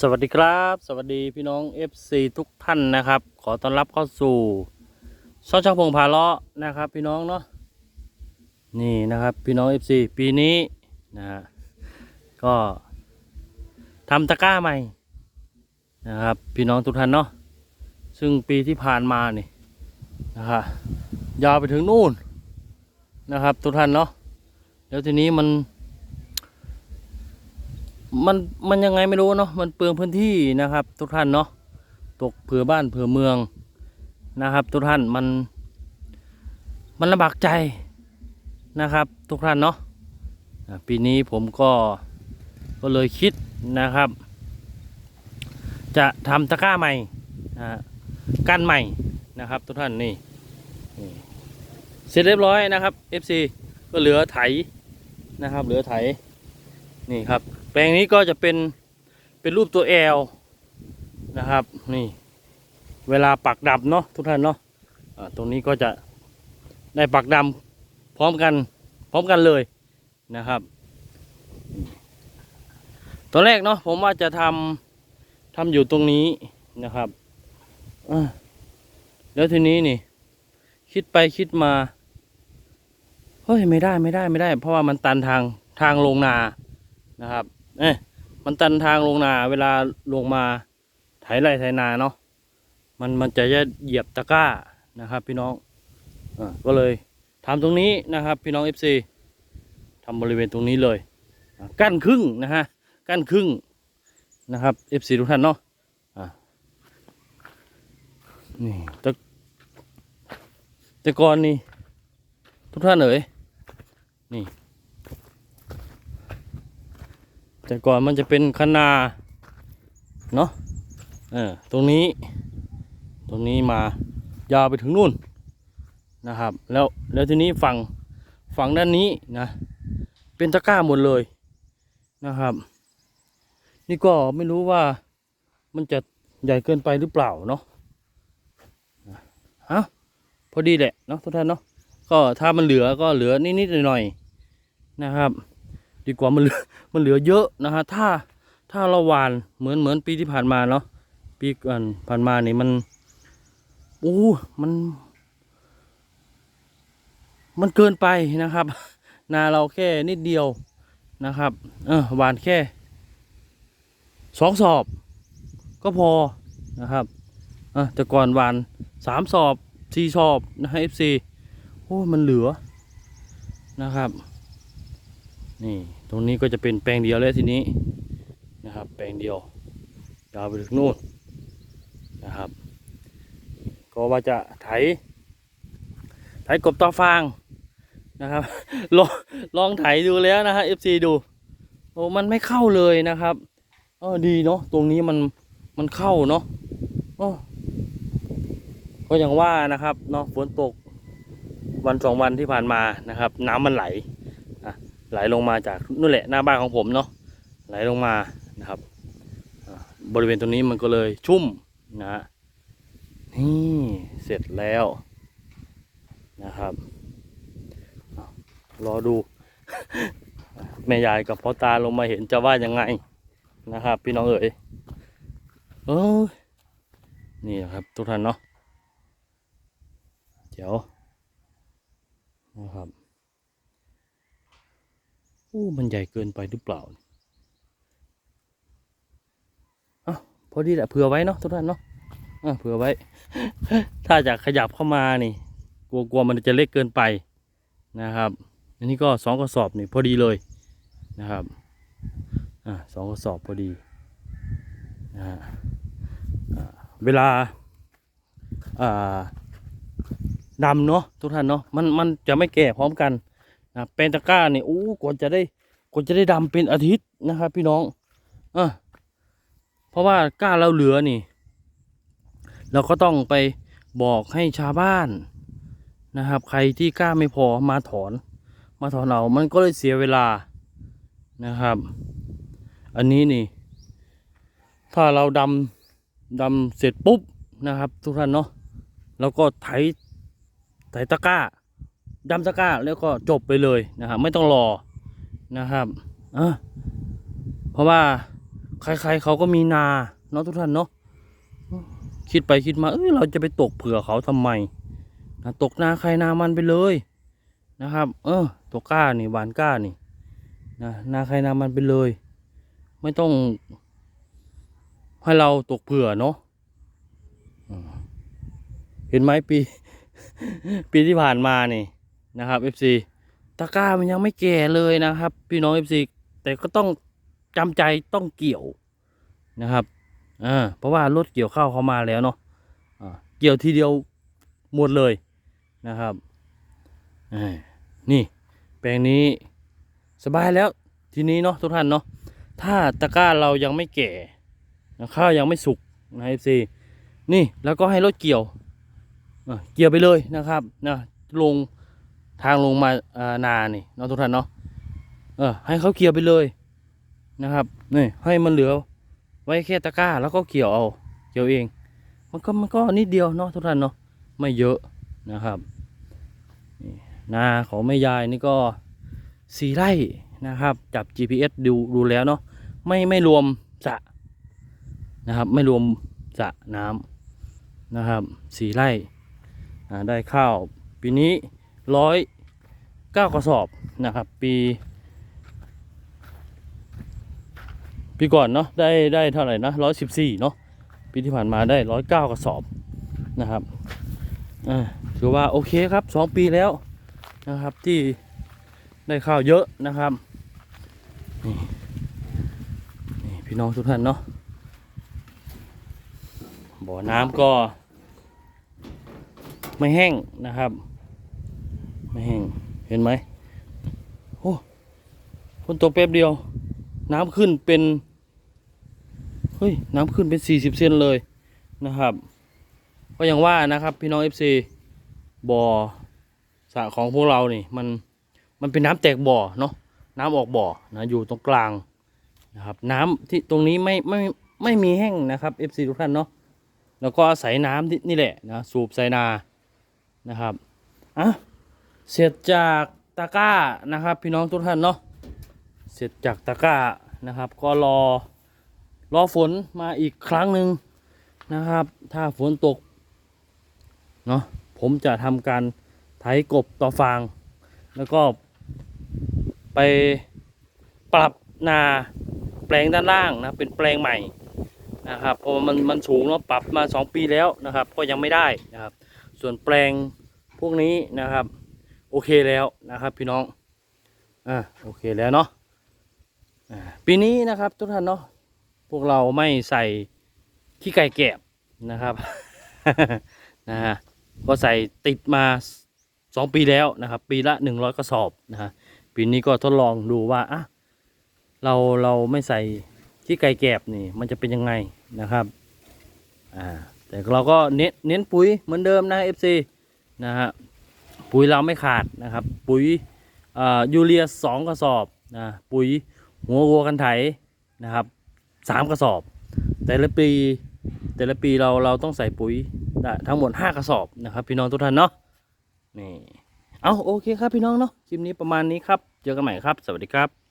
สวัสดีครับ สวัสดีพี่น้อง FC ทุกท่านนะครับ ขอต้อนรับเข้าสู่ช่องช่างพงพาเลาะนะครับ พี่น้องเนาะนี่นะครับพี่น้อง FC ปีนี้นะฮะก็ทำตะกร้าใหม่นะครับพี่น้องทุกท่านเนาะซึ่งปีที่ผ่านมานี่นะฮะยาวไปถึงนู่นนะครับทุกท่านเนาะแล้วทีนี้มัน มันมันยังไงไม่รู้เนาะมันเปลืองพื้นที่นะครับ ทุกท่านเนาะตกเผื่อบ้านเผื่อเมืองนะครับ ทุกท่านมันมันลำบากใจนะครับ ทุกท่านเนาะปีนี้ผมก็ก็เลยคิดนะครับ จะทำตะกร้าใหม่นะฮะกั้นใหม่นะครับ ทุกท่านนี่นี่เสร็จเรียบร้อยนะครับ FC ก็เหลือไถนะครับ เหลือไถนี่ครับ แปลงนี้ก็จะเป็นเป็นรูปตัวแอลนะครับ นี่ เวลาปักดับเนาะทุกท่านเนาะอ่าตรงนี้ก็จะได้ปักดำพร้อมกันพร้อมกันเลยนะครับตอนแรกเนาะผมว่าจะทำทำอยู่ตรงนี้นะครับแล้วทีนี้นี่ คิดไปคิดมาเฮ้ยไม่ได้ไม่ได้ไม่ได้ เพราะว่ามันตันทางทางลงนานะครับ เอ๊ะมันตันทางลงนาเวลาลงมาไถไร่ไถนาเนาะมันมันจะเหยียบตะกร้านะครับ พี่น้องอก็เลยทำตรงนี้นะครับ พี่น้อง FC ทำบริเวณตรงนี้เลยกั้นครึ่งนะฮะกั้นครึ่งนะครับ FC ทุกท่านเนาะอะนี่แต่แต่ก่อนนี่ทุกท่านเอ๋ยนี่ แต่ก่อนมันจะเป็นคะนาเนาะเออตรงนี้ ตรงนี้มายาวไปถึงนู่นนะครับ แล้วแล้วทีนี้ฝั่งฝั่งด้านนี้นะ เป็นตะกร้าหมดเลยนะครับ นี่ก็ไม่รู้ว่ามันจะใหญ่เกินไปหรือเปล่าเนาะฮะพอดีแหละเนาะทุกท่านเนาะก็ถ้ามันเหลือก็เหลือนิดๆหน่อยๆนะครับ ดีกว่ามันเหลือมันเหลือเยอะนะฮะถ้าถ้าเราหวานเหมือนเหมือนปีที่ผ่านมาเนาะปีก่อนผ่านมานี่มันอู้มัน มันเกินไปนะครับ นาเราแค่นิดเดียวนะครับ เออหวานแค่สองสอบ ก็พอนะครับอะแต่ก่อนหวานสามสอบสี่สอบนะฮะ FC โอ้มันเหลือนะครับ นี่ตรงนี้ก็จะเป็นแปลงเดียวแล้วทีนี้นะครับ แปลงเดียวยาวไปถึงนู่นนะครับ ก็ว่าจะไถ ไถกบตาฟางนะครับ ลองลองไถดูแล้วนะฮะ FC ดูโอ้มันไม่เข้าเลยนะครับเออดีเนาะตรงนี้มันมันเข้าเนาะโอ้ก็อย่างว่านะครับเนาะฝนตกวันสองวันที่ผ่านมานะครับ น้ำมันไหล ไหลลงมาจากนู่นแหละหน้าบ้านของผมเนาะไหลลงมานะครับบริเวณตรงนี้มันก็เลยชุ่มนะฮะนี่เสร็จแล้วนะครับรอดู แม่ยายกับพ่อตาลงมาเห็นจะว่ายังไงนะครับ พี่น้องเอ๋ยเออนี่นะครับทุกท่านเนาะเดี๋ยวนะครับ อ้มันใหญ่เกินไปหรือเปล่าเอ้าพอดีแหละเผื่อไว้เนาะทุกท่านเนาะะเผื่อไว้ ถ้าจะขยับเข้ามานี่ กลัวกลัวมันจะเล็กเกินไปนะครับ อันนี้ก็สองกระสอบนี่พอดีเลยนะครับอ่าสองกระสอบพอดีนะฮะอ่าเวลาอ่าดำเนาะทุกท่านเนาะมันมันจะไม่แก่พร้อมกัน นะเป็นตะกร้าเนี่ยโอ้กว่าจะได้กว่าจะได้ดำเป็นอาทิตย์นะครับ พี่น้องอะเพราะว่ากล้าเราเหลือนี่ เราก็ต้องไปบอกให้ชาวบ้านนะครับ ใครที่กล้าไม่พอมาถอน มาถอนเอามันก็เลยเสียเวลานะครับ อันนี้นี่ ถ้าเราดำดำเสร็จปุ๊บนะครับ ทุกท่านเนาะแล้วก็ไถไถตะกร้า ดำตะกร้าแล้วก็จบไปเลยนะครับ ไม่ต้องรอนะครับอะเพราะว่าใครๆเขาก็มีนาเนาะทุกท่านเนาะคิดไปคิดมาเอ้ยเราจะไปตกเผื่อเขาทำไมนะตกนาใครนามันไปเลยนะครับ เออตกก้านี่หวานก้านี่นะนาใครนามันไปเลย ไม่ต้องให้เราตกเผื่อเนาะเห็นไหมปี ปีที่ผ่านมานี่ นะครับ FC ตะกร้ามันยังไม่แก่เลยนะครับ พี่น้อง FC แต่ก็ต้องจำใจต้องเกี่ยวนะครับอ่าเพราะว่ารถเกี่ยวข้าวเขามาแล้วเนาะอ่าเกี่ยวทีเดียวหมดเลยนะครับนี่แปลงนี้สบายแล้วทีนี้เนาะทุกท่านเนาะถ้าตะกร้าเรายังไม่แก่นะข้าวยังไม่สุกนะ FC นี่แล้วก็ให้รถเกี่ยวเกี่ยวไปเลยนะครับนะลง ทางลงมาอ่านานี่เนาะทุกท่านเนาะเออให้เขาเกี่ยวไปเลยนะครับนี่ให้มันเหลือ ไว้แค่ตะกร้าแล้วก็เกี่ยวเอาเกี่ยวเอง มันก็มันก็นิดเดียวเนาะทุกท่านเนาะไม่เยอะนะครับนาของแม่ยายนี่ก็สี่ไร่นะครับ จับ GPS ดูดูแล้วเนาะไม่ไม่รวมสะนะครับ ไม่รวมสะน้ำนะครับสี่ไร่ได้ข้าวปีนี้ร้อย เก้ากระสอบนะครับ ปี ปีก่อนเนาะได้ได้เท่าไหร่นะร้อยสิบสี่เนาะปีที่ผ่านมาได้ร้อยเก้ากระสอบนะครับอ่าถือว่าโอเคครับสองปีแล้วนะครับที่ได้ข้าวเยอะนะครับนี่นี่พี่น้องทุกท่านเนาะบ่อน้ำก็ ไม่แห้งนะครับ ไม่แห้ง เห็นไหมโอ้ฝนตกแป๊บเดียว น้ำขึ้นเป็น เฮ้ย น้ำขึ้นเป็นสี่สิบเซนเลยนะครับ ก็อย่างว่านะครับ พี่น้องเอฟซีบ่อสระของพวกเรานี่ มันมันเป็นน้ำแตกบ่อเนาะน้ำออกบ่อนะอยู่ตรงกลางนะครับ น้ำที่ตรงนี้ไม่ไม่ไม่มีแห้งนะครับเอฟซีทุกท่านเนาะแล้วก็อาศัยน้ำนี่แหละนะสูบใส่นานะครับอะ เสร็จจากตะกร้านะครับ พี่น้องทุกท่านเนาะเสร็จจากตะกร้านะครับ ก็รอรอฝนมาอีกครั้งหนึ่งนะครับ ถ้าฝนตกเนาะผมจะทำการไถกบต่อฟาง แล้วก็ไปปรับนาแปลงด้านล่างนะเป็นแปลงใหม่นะครับเพราะมันมันสูงเนาะปรับมา 2 ปีแล้วนะครับ ก็ยังไม่ได้นะครับ ส่วนแปลงพวกนี้นะครับ โอเคแล้วนะครับ พี่น้องอ่าโอเคแล้วเนาะอ่าปีนี้นะครับ ทุกท่านเนาะพวกเราไม่ใส่ขี้ไก่แกบนะครับนะฮะก็ใส่ติดมาสองปีแล้วนะครับ ปีละหนึ่งร้อยกระสอบนะฮะปีนี้ก็ทดลองดูว่าอะเราเราไม่ใส่ขี้ไก่แกบนี่มันจะเป็นยังไงนะครับอ่าแต่เราก็เน้นเน้นปุ๋ยเหมือนเดิมนะ FC นะฮะ ปุ๋ยเราไม่ขาดนะครับ ปุ๋ยยูเรียสองกระสอบนะปุ๋ยหัววัวกันไถนะครับสามกระสอบ แต่ละปีแต่ละปีเราเราต้องใส่ปุ๋ยได้ทั้งหมดห้ากระสอบนะครับ พี่น้องทุกท่านเนาะนี่เอาโอเคครับพี่น้องเนาะคลิปนี้ประมาณนี้ครับ เจอกันใหม่ครับ สวัสดีครับ